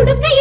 உடுக்க